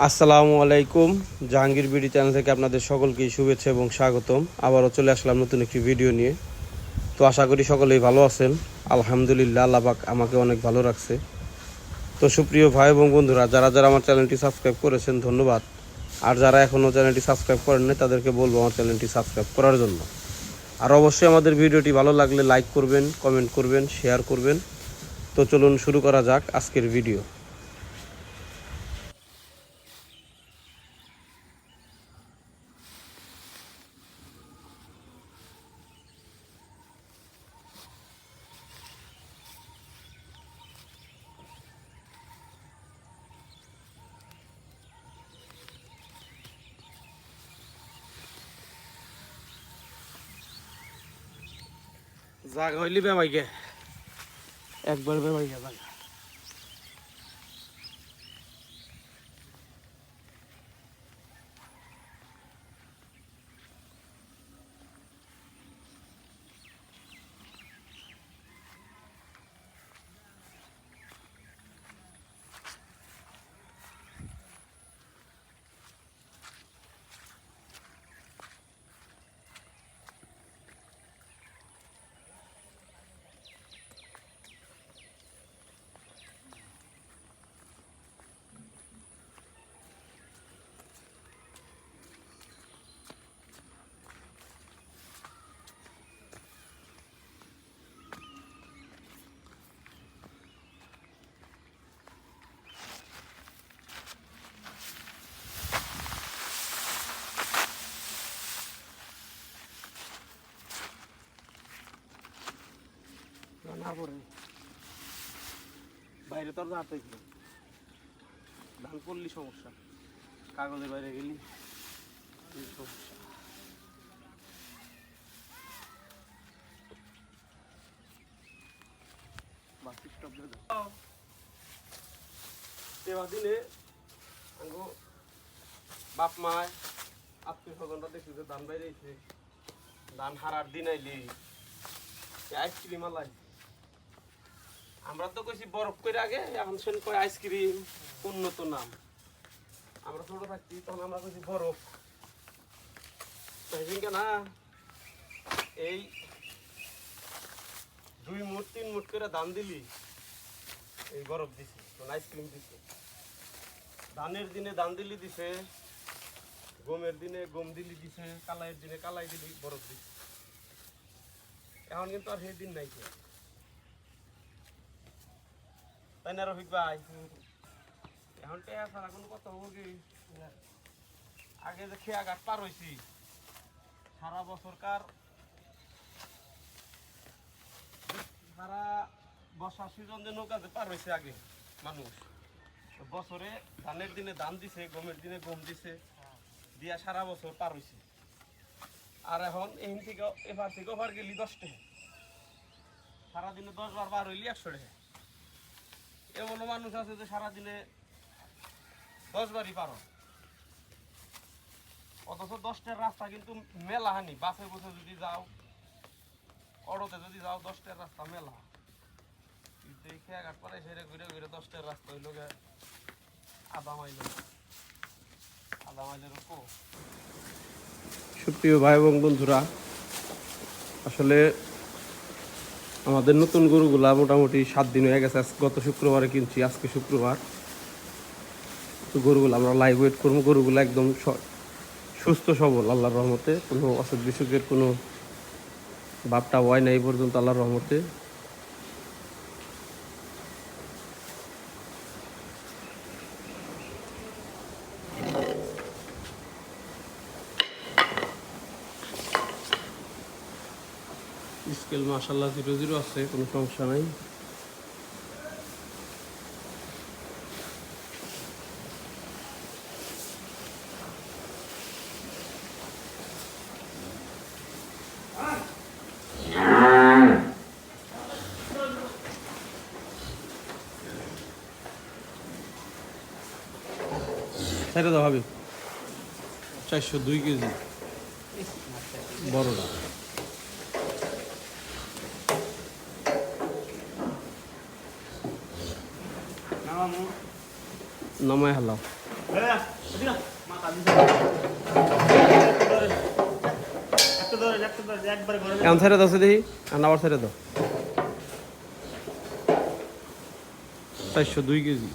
আসসালামু আলাইকুম, Jahangir BD channel থেকে আপনাদের সকলকেই শুভেচ্ছা এবং স্বাগতম। আবারও চলে আসলাম নতুন একটি ভিডিও নিয়ে। তো আশা করি সকলেই ভালো আছেন। আলহামদুলিল্লাহ পাক আমাকে অনেক ভালো রাখছে। তো সুপ্রিয় ভাই এবং বন্ধুরা, যারা যারা আমার চ্যানেলটি সাবস্ক্রাইব করেছেন, ধন্যবাদ। আর যারা এখনও চ্যানেলটি সাবস্ক্রাইব করেন নাই, তাদেরকে বলব আমার চ্যানেলটি সাবস্ক্রাইব করার জন্য। আর অবশ্যই আমাদের ভিডিওটি ভালো লাগলে লাইক করবেন, কমেন্ট করবেন, শেয়ার করবেন। তো চলুন শুরু করা যাক আজকের ভিডিও। জাগা হইলি বেমাই গে একবার বেমাই গে না পড়ে বাইরে তোর হাতে ধান করলি সমস্যা। কাগজের বাইরে গেলি সমস্যা। বাস স্টপ দাও। দিনে আঙ্গো, বাপ মায় আত্মীয় স্বজনরা দেখছি যে ধান বাইরে ধান হারার দিন আইলি আইসক্রিম আলাই। আমরা তো কইছি বরফ করে আগে, এখন শুন কয় আইসক্রিম, উন্নত নাম। আমরা ছোট থাকছি, তখন আমরা কইছি বরফ। তাই না, এই দুই মুঠ, তিন মুঠ করে দাম দিলি, এই বরফ দিছে আইসক্রিম দিছে। ধানের দিনে ধান দিলি দিছে, গমের দিনে গম দিলি দিছে, কালাইয়ের দিনে কালাই দিলি, বরফ দিছে। এখন কিন্তু আর সেই দিন নাই। তাই না, রফিক ভাই? এখন টেয়া কোনো কথা হব কি? আগে যে খেয়া ঘাট পার হয়েছি সারা বছরকার সারা বর্ষার সিজন যে নৌকাতে পার হয়েছে আগে মানুষ বছরে ধানের দিনে ধান দিছে, গমের দিনে গম দিছে, দিয়া সারা বছর পার হয়েছে আর এখন এই থেকে এবার থেকে ওভার গেলি দশটা। সারাদিনে দশ বার বার হইলি একশো টাকা এমনও মানুষ আছে যে সারাদিনে দশ বারই পারো। অথচ দশটার রাস্তা কিন্তু মেলা হানি বাসে বসে যদি যাও, অটোতে যদি যাও, দশটার রাস্তা মেলা। এই খেয়াঘাট পরে সেরে ঘুরে ঘুরে দশটার রাস্তা হইল গে আধা মাইল আধা মাইলের উপর। সুপ্রিয় ভাই এবং বন্ধুরা, আসলে আমাদের নতুন গরুগুলা মোটামুটি সাত দিন হয়ে গেছে। গত শুক্রবারে কিনছি, আজকে শুক্রবার। তো গরুগুলো আমরা লাইভ ওয়েট করব। গরুগুলো একদম সুস্থ, সবল, আল্লাহর রহমতে। কোনো অসুখ বিসুখের কোনো বাপটা হয় না এই পর্যন্ত আল্লাহর রহমতে। স্কেল মাসাল্লাহ জিরো জিরো আছে কোনো সমস্যা নাই। চারশো দুই কেজি। বড়টা। নামায় হালাও। এমন ছেড়ে দাও সে দেখি। আর আবার ছেড়ে দাও। চারশো দুই কেজি।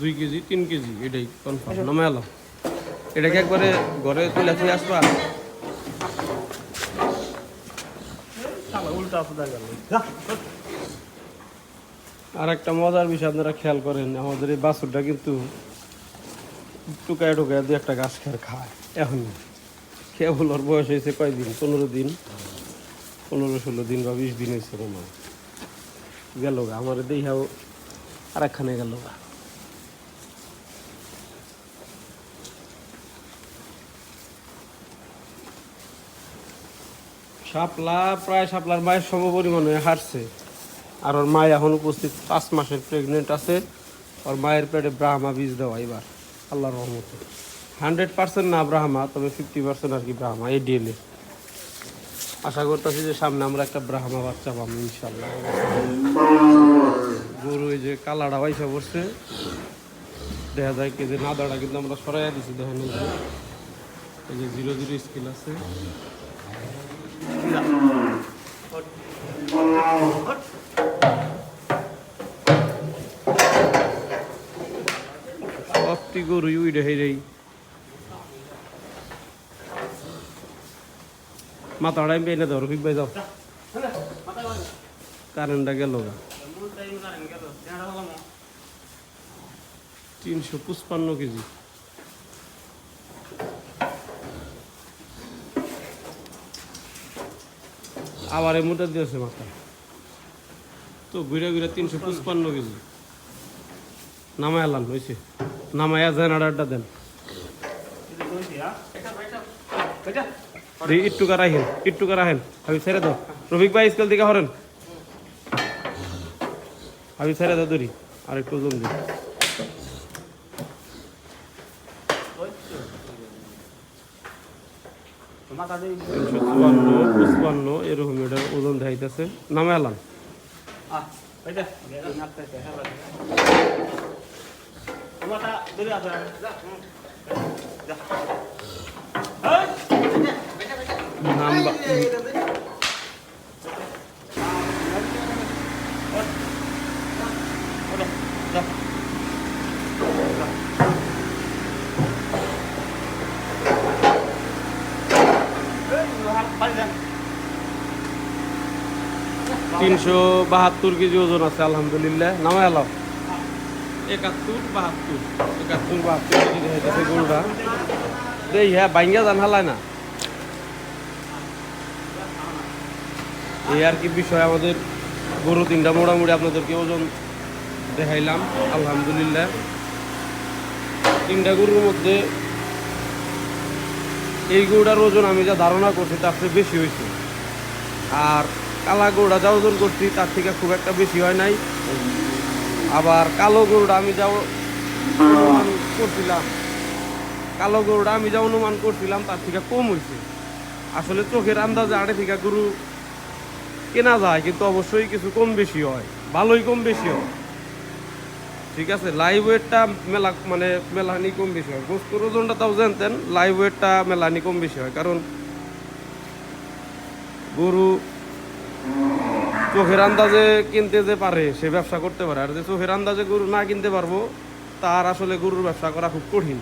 দুই কেজি তিন কেজি এটাই কনফার্ম নামে এলো এটাকে একবারে ঘরে তুলে তুলে আসবা। উল্টা গেল। আর একটা মজার বিষয় আপনারা খেয়াল করেন, আমাদের এই বাছুরটা কিন্তু টুকায় টুকায় দু একটা গাছ খেয়ে খায়। এখন কেবল ওর বয়স হয়েছে কয়দিন পনেরো দিন। পনেরো, ষোলো দিন বা বিশ দিন হয়েছে হয়। গেল গা, আমার দেখাও আর একখানে গেল গা। শাপলা, প্রায় শাপলার মায়ের সম পরিমাণে হারছে। আর ওর মায় এখন উপস্থিত পাঁচ মাসের প্রেগনেন্ট আছে। ওর মায়ের পেটে ব্রাহ্মা বীজ দেওয়া এবার, আল্লাহর রহমতে। হান্ড্রেড পার্সেন্ট না ব্রাহ্মা, তবে ফিফটি পার্সেন্ট আর কি ব্রাহ্মা, এই ডিএলএ আশা করতেছি যে সামনে আমরা একটা ব্রাহ্মা বাচ্চা পাবো ইনশাল্লাহ গরু এই যে কালাটা পয়সা পড়ছে। দেখা যায় কি যে নাদাটা কিন্তু আমরা সরাইয়া দিছি, দেখেন এই যে। জিরো জিরো স্কিল আছে। সবটি গরু উইডে হেরেই মাথাটা আমি পেয়ে দাও রফিক ভাই যাও কারেন্টটা গেল তিনশো পঁচপান্ন কেজি আবার এই মোটা দিয়েছে মাথা তো ঘুরে ঘুরে তিনশো পঁচপান্ন কেজি নামায় আলাম হয়েছে নামায়া জেনারেটরটা দেন। দি ইট্টুকা রাখেন ইট্টুকা রাখেন আমি ছেড়ে দাও। রফিক ভাই স্কেল দিকে হরেন। আমি ছেড়ে দাও দড়ি, আর একটু ওজন দিই চুয়ান্ন এরকম এটার ওজন দেখাইতেছে। তিনশো বাহাত্তর কেজি ওজন আছে আলহামদুলিল্লাহ। নামায় আলাম একাত্তর বাহাত্তর। একাত্তর বাহাত্তর হ্যাঁ বাইঙ্গা না। এই আর কি বিষয়, আমাদের তিনটা আপনাদেরকে ওজন দেখাইলাম, আলহামদুলিল্লাহ। তিনটা গরুর মধ্যে এই গরুটার ওজন আমি যা ধারণা করছি, তার চেয়ে বেশি হয়েছে। আর কালা গরুটা যা ওজন করছি, তার থেকে খুব একটা বেশি হয় নাই। আবার কালো গরুটা আমি যা অনুমান করছিলাম। কালো গরুটা আমি যা অনুমান করছিলাম, তার থেকে কম হয়েছে আসলে চোখের আন্দাজে আড়ে থেকে গরু কেনা যায়, কিন্তু অবশ্যই কিছু কম বেশি হয়। ভালোই কম বেশি হয়। ঠিক আছে লাইভ ওয়েটটা মেলা মানে মেলানি কম বেশি হয়। গোস্তর ওজনটা তাও জানতেন লাইভ ওয়েটটা মেলানি কম বেশি হয়। কারণ গরু চোখের আন্দাজে কিনতে যে পারে, সে ব্যবসা করতে পারে। আর যে চোখের আন্দাজে গরু না কিনতে পারব, তার আসলে গরুর ব্যবসা করা খুব কঠিন।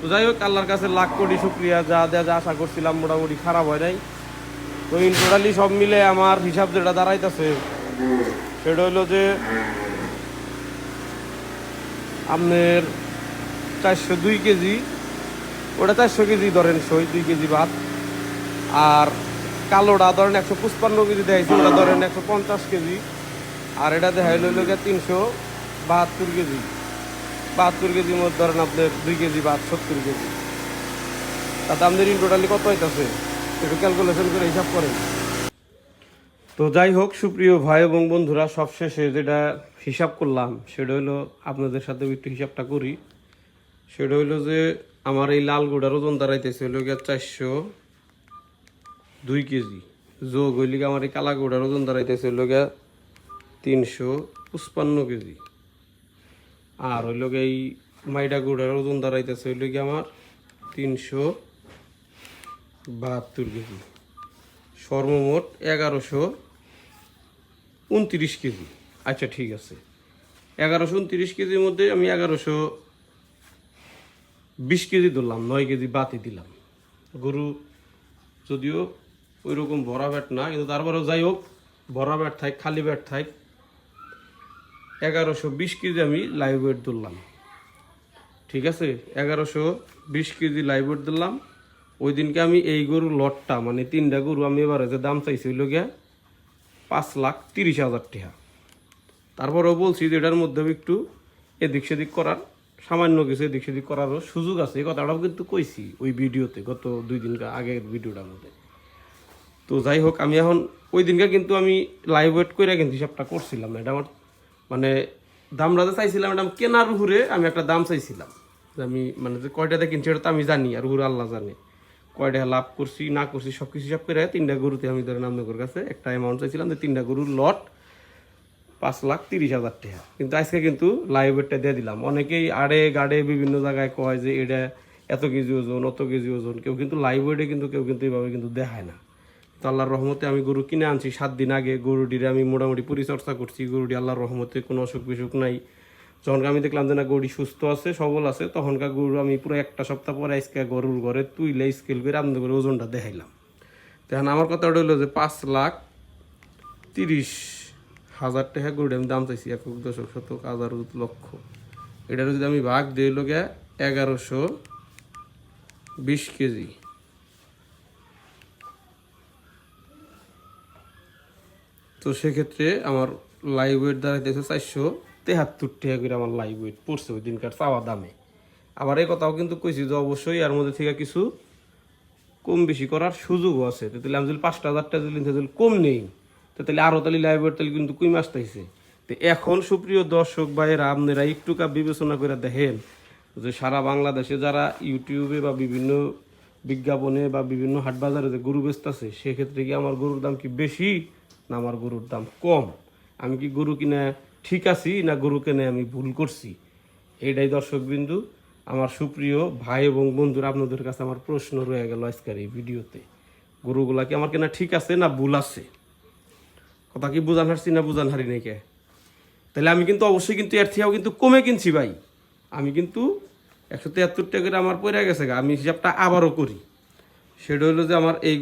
তো যাই হোক, আল্লাহর কাছে লাখ কোটি শুক্রিয়া, যা যা যা আশা করছিলাম মোটামুটি খারাপ হয় নাই। তো ইন টোটালি সব মিলে আমার হিসাব যেটা দাঁড়াইতেছে, সেটা হইল যে আপনার চারশো দুই কেজি, ওটা চারশো কেজি ধরেন সই দুই কেজি ভাত। আর কালোটা ধরেন একশো পঁচপান্ন কেজি দেখাইছে ওটা ধরেন একশো পঞ্চাশ কেজি। আর এটা দেখাইল হইল গিয়ে তিনশো বাহাত্তর কেজি। বাহাত্তর কেজির মধ্যে ধরেন আপনার দুই কেজি ভাত সত্তর কেজি। তাতে আমাদের ইন টোটালি কত হইতাছে? একটু ক্যালকুলেশন করে হিসাব করেন। তো যাই হোক, সুপ্রিয় ভাই এবং বন্ধুরা, সবশেষে যেটা হিসাব করলাম, সেটা হলো আপনাদের সাথে একটু হিসাবটা করি। সেটা হইল যে, আমার এই লাল গুড়ার ওজন দাঁড়াইতেছে হলো গিয়ে চারশো দুই কেজি। যোগ হইলে আমার এই কালা গুড়ার ওজন দাঁড়াইতেছে গিয়ে তিনশো পঁচপান্ন কেজি। আর হইল এই মাইডা গুড়ের ওজন দাঁড়াইতেছে হইল গিয়ে আমার তিনশো বাহাত্তর কেজি। সর্বমোট এগারোশো উনত্রিশ কেজি। আচ্ছা ঠিক আছে। এগারোশো উনত্রিশ কেজির মধ্যে আমি এগারোশো বিশ কেজি ধরলাম, নয় কেজি বাতি দিলাম। গরু যদিও ওই রকম ভরা ব্যাট না, কিন্তু তারপরেও যাই হোক ভরা ব্যাট থাক, খালি ব্যাট থাক, এগারোশো বিশ কেজি আমি লাইভ ওয়েট ধরলাম। ঠিক আছে? এগারোশো বিশ কেজি লাইভ ওয়েট দিলাম ওই দিনকে আমি এই গরুর লটটা মানে তিনটা গরু আমি এবারে যে দাম চাইছি হইল গিয়া পাঁচ লাখ তিরিশ হাজার টাকা। তারপরেও বলছি যে এটার মধ্যেও একটু এদিক সেদিক করার, সামান্য কিছু এদিক সেদিক করারও সুযোগ আছে। এই কথাটাও কিন্তু কইছি ওই ভিডিওতে গত দুই দিন আগের ভিডিওটার মধ্যে। তো যাই হোক, আমি এখন ওই দিনকে কিন্তু আমি লাইভ ওয়েট করে কিন্তু হিসাবটা করছিলাম আমার মানে দামটা যে চাইছিলাম আমি কেনার উপরে আমি একটা দাম চাইছিলাম। যে আমি মানে যে কয়টাতে কিনছি এটা তো আমি জানি আর উপরে আল্লাহ জানে। কয়টা লাভ করছি, না করছি সব কিছু হিসাব করে তিনটা গরুতে আমি ধরেন আপনাদের কাছে একটা অ্যামাউন্ট চাইছিলাম যে তিনটা গরুর লট পাঁচ লাখ তিরিশ হাজার টাকা। কিন্তু আজকে কিন্তু লাইভ ওয়েটটা দিয়ে দিলাম। অনেকেই আড়ে গাড়ে বিভিন্ন জায়গায় কয় যে এটা এত কেজি ওজন, অত কেজি ওজন। কেউ কিন্তু লাইভ ওয়েটে কিন্তু, কেউ কিন্তু এইভাবে কিন্তু দেখায় না। তো আল্লাহর রহমতে আমি গরু কিনে আনছি। সাত দিন আগে গরুটির আমি মোটামুটি পরিচর্যা করছি। গরুটি আল্লাহর রহমতে কোনো অসুখ বিসুখ নাই। যখন আমি দেখলাম যে না, গরুটি সুস্থ আছে, সবল আছে, তখনকার গরু আমি পুরো একটা সপ্তাহ পরে আজকে গরুর ঘরে তুইলে স্কেল করে আনন্দ করে ওজনটা দেখাইলাম। তখন আমার কথা হলো যে পাঁচ লাখ তিরিশ হাজার টাকা গরুটি আমি দাম চাইছি এক দশক, শতক, হাজার, লক্ষ। এটার যদি আমি ভাগ দিই লোকে এগারোশো বিশ কেজি। তো সেক্ষেত্রে আমার লাইভ ওয়েট দাঁড়াইতেছে চারশো তেহাত্তর টাকা করে আমার লাইভ ওয়েট পড়ছে ওই দিনকার চাওয়া দামে। আবার এই কথাও কিন্তু কইছি যে অবশ্যই এর মধ্যে থেকে কিছু কম বেশি করার সুযোগও আছে। তো তাহলে আমি যদি পাঁচটা হাজার টাকা যদি নিতে কম নেই। তো তাহলে আরও তাহলে লাইভ ওয়েট তাহলে কিন্তু কুই মাস তাইছে তো এখন সুপ্রিয় দর্শক ভাইয়েরা, আপনারা একটু কা বিবেচনা করে দেখেন যে সারা বাংলাদেশে যারা ইউটিউবে বা বিভিন্ন বিজ্ঞাপনে বা বিভিন্ন হাট বাজারে যে গরু বেচতেছে, সেক্ষেত্রে কি আমার গরুর দাম কি বেশি? না আমার গরুর দাম কম। আমি কি গরু কিনে ঠিক আছি না গরু কিনে আমি ভুল করছি? এটাই দর্শক বিন্দু আমার সুপ্রিয় ভাই এবং বন্ধুরা, আপনাদের কাছে আমার প্রশ্ন রয়ে গেল আজকের এই ভিডিওতে। গরুগুলা কি আমার কেনা ঠিক আছে না ভুল আছে? কথা কি বুঝান হারছি না বুঝান হারি নাই কে? তাহলে আমি কিন্তু অবশ্যই কিন্তু এর থেকেও কিন্তু কমে কিনছি ভাই। আমি কিন্তু একশো তিয়াত্তর টাকা আমার পড়ে গেছে। আমি হিসাবটা আবারও করি। সেটা হলো যে আমার এই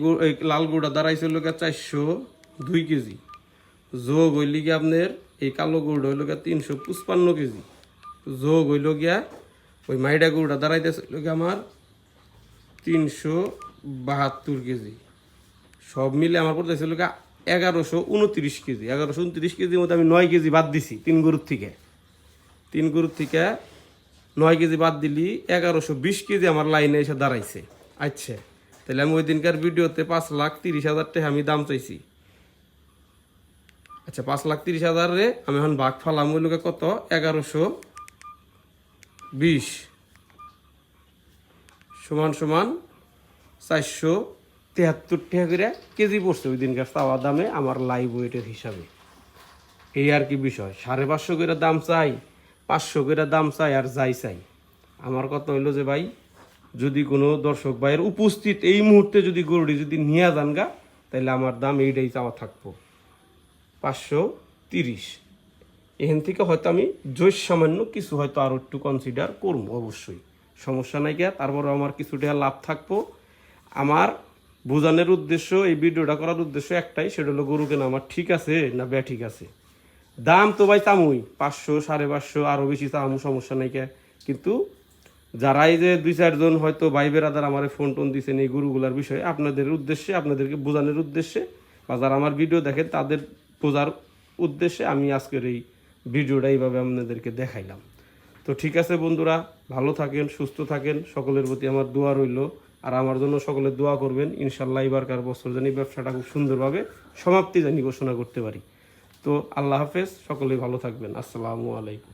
লাল গুড়া গিয়ে চারশো। দুই কেজি। যোগ হইল গিয়ে আপনার এই কালো গুড় হইল গিয়া তিনশো পঁচপান্ন কেজি। যোগ হইল গিয়া ওই মাইডা গুড়টা দাঁড়াইতেছিল গিয়ে আমার তিনশো বাহাত্তর কেজি। সব মিলে আমার পড়তেছিল গিয়া এগারোশো উনত্রিশ কেজি। এগারোশো উনত্রিশ কেজির মধ্যে আমি নয় কেজি বাদ দিছি তিন গরুর থেকে। তিন গরুর থেকে নয় কেজি বাদ দিলি এগারোশো বিশ কেজি আমার লাইনে এসে দাঁড়াইছে। আচ্ছা তাহলে আমি ওই দিনকার ভিডিওতে পাঁচ লাখ তিরিশ হাজার টাকা আমি দাম চাইছি। আচ্ছা পাঁচ লাখ তিরিশ হাজারে আমি এখন বাঘ ফালাম, ওই লোকে কত? এগারোশো বিশ। সমান সমান চারশো তেহাত্তর টাকা করে কেজি পড়ছে ওই দিনকার চাওয়া দামে আমার লাইভ ওয়েটের হিসাবে। এই আর কি বিষয়, সাড়ে পাঁচশো করে দাম চাই, পাঁচশো করে দাম চাই আর যাই চাই। আমার কথা হইল যে ভাই, যদি কোনো দর্শক ভাইয়ের উপস্থিত এই মুহূর্তে যদি গরুটি যদি নিয়ে যান গা তাহলে আমার দাম এইটাই চাওয়া থাকব। পাঁচশো তিরিশ। এখান থেকে হয়তো আমি জৈস সামান্য কিছু হয়তো আরও একটু কনসিডার করব অবশ্যই। সমস্যা নাই গিয়া তারপরে আমার কিছুটা লাভ থাকব। আমার বোঝানোর উদ্দেশ্য, এই ভিডিওটা করার উদ্দেশ্য একটাই, সেটা হলো গরু কেনা। আমার ঠিক আছে না ব্যা ঠিক আছে? দাম তো ভাই চামুই, পাঁচশো, সাড়ে পাঁচশো আরও বেশি চামু, সমস্যা নাই কে কিন্তু যারা এই যে দুই চারজন হয়তো ভাই বেরাদার আমার ফোন টোন দিচ্ছেন এই গরুগুলার বিষয়ে, আপনাদের উদ্দেশ্যে, আপনাদেরকে বোঝানোর উদ্দেশ্যে, বা যারা আমার ভিডিও দেখেন, তাদের বোঝার উদ্দেশ্যে আমি আজকের এই ভিডিওটা এইভাবে আপনাদেরকে দেখাইলাম। তো ঠিক আছে বন্ধুরা, ভালো থাকেন, সুস্থ থাকেন, সকলের প্রতি আমার দোয়া রইল। আর আমার জন্য সকলে দোয়া করবেন ইনশাল্লাহ এবারকার বছর জানি ব্যবসাটা খুব সুন্দরভাবে সমাপ্তি জানি ঘোষণা করতে পারি। তো আল্লাহ হাফেজ, সকলে ভালো থাকবেন। আসসালামু আলাইকুম।